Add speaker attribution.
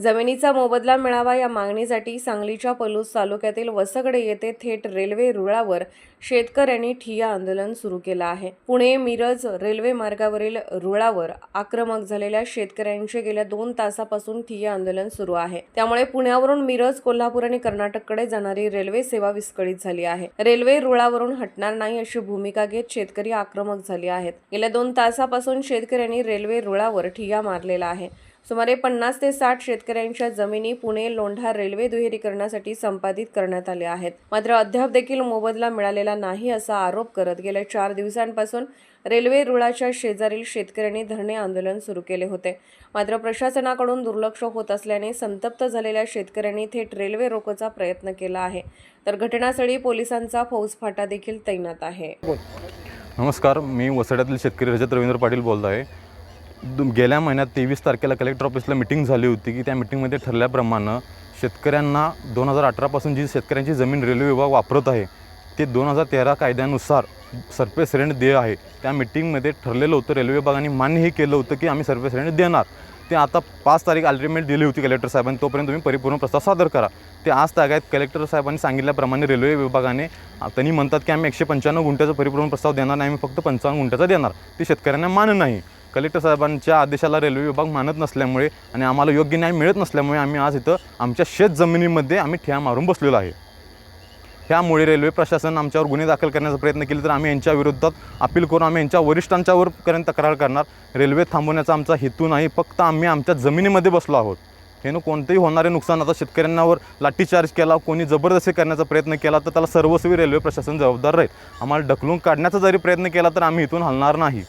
Speaker 1: जमिनीचा मोबदला मिळावा या मागणीसाठी सांगलीच्या पलूस तालुक्यातील वसगडे येथे थेट रेल्वे रुळावर शेतकऱ्यांनी ठिय्या आंदोलन सुरू केलं आहे. पुणे मिरज रेल्वे मार्गावरील रुळावर आक्रमक झालेल्या शेतकऱ्यांचे गेल्या दोन तासापासून ठिय्या आंदोलन सुरू आहे. त्यामुळे पुण्यावरून मिरज कोल्हापूर आणि कर्नाटककडे जाणारी रेल्वे सेवा विस्कळीत झाली आहे. रेल्वे रुळावरून हटणार नाही अशी भूमिका घेत शेतकरी आक्रमक झाले आहेत. गेल्या दोन तासापासून शेतकऱ्यांनी रेल्वे रुळावर ठिय्या मारलेला आहे. सुमारे पन्नास ते साठ शेतकऱ्यांच्या जमिनी पुणे लोंढा रेल्वे दुहेरीकरणासाठी संपादित करण्यात आल्या आहेत. मात्र अद्याप देखील मोबदला मिळालेला नाही असा आरोप करत गेल्या चार दिवसांपासून रेल्वे रुळाच्या शेजारील शेतकऱ्यांनी धरणे आंदोलन सुरू केले होते. मात्र प्रशासनाकडून दुर्लक्ष होत असल्याने संतप्त झालेल्या शेतकऱ्यांनी थेट रेल्वे रोकोचा प्रयत्न केला आहे. तर घटनास्थळी पोलिसांचा फौजफाटा देखील तैनात आहे.
Speaker 2: नमस्कार मी वसड्यातील शेतकरी रजत रवींद्र पाटील बोलत आहे. गेल्या महिन्यात तेवीस तारखेला कलेक्टर ऑफिसला मिटिंग झाली होती की त्या मिटिंगमध्ये ठरल्याप्रमाणे शेतकऱ्यांना दोन हजार अठरापासून जी शेतकऱ्यांची जमीन रेल्वे विभाग वापरत आहे ते दोन हजार तेरा कायद्यानुसार सरफेस रेंट देय आहे. त्या मिटिंगमध्ये ठरलेलं होतं रेल्वे विभागाने मान्य हे केलं होतं की आम्ही सरफेस रेंट देणार. ते आता पाच तारीख अल्टिमेट दिली होती कलेक्टर साहेबांनी तोपर्यंत तुम्ही परिपूर्ण प्रस्ताव सादर करा. ते आज तागायत कलेक्टर साहेबांनी सांगितल्याप्रमाणे रेल्वे विभागाने त्यांनी म्हणतात की आम्ही एकशे पंच्याण्णव गुंठ्याचा परिपूर्ण प्रस्ताव देणार नाही आम्ही फक्त पंचावन्न गुंठ्याचा देणार. ते शेतकऱ्यांना मान नाही. कलेक्टर साहेबांच्या आदेशाला रेल्वे विभाग मानत नसल्यामुळे आणि आम्हाला योग्य न्याय मिळत नसल्यामुळे आम्ही आज इथं आमच्या शेत जमिनीमध्ये आम्ही ठिया मारून बसलेलो आहे. त्यामुळे रेल्वे प्रशासन आमच्यावर गुन्हे दाखल करण्याचा प्रयत्न केला तर आम्ही यांच्या विरोधात अपील करून आम्ही यांच्या वरिष्ठांच्यावर पर्यंत तक्रार करणार. रेल्वे थांबवण्याचा आमचा हेतू नाही. फक्त आम्ही आमच्या जमिनीमध्ये बसलो आहोत. हे कोणतेही होणारे नुकसान आता शेतकऱ्यांवर लाठीचार्ज केला कोणी जबरदस्ती करण्याचा प्रयत्न केला तर त्याला सर्वस्वी रेल्वे प्रशासन जबाबदार राहील. आम्हाला ढकलून काढण्याचा जरी प्रयत्न केला तर आम्ही इथून हलणार नाही.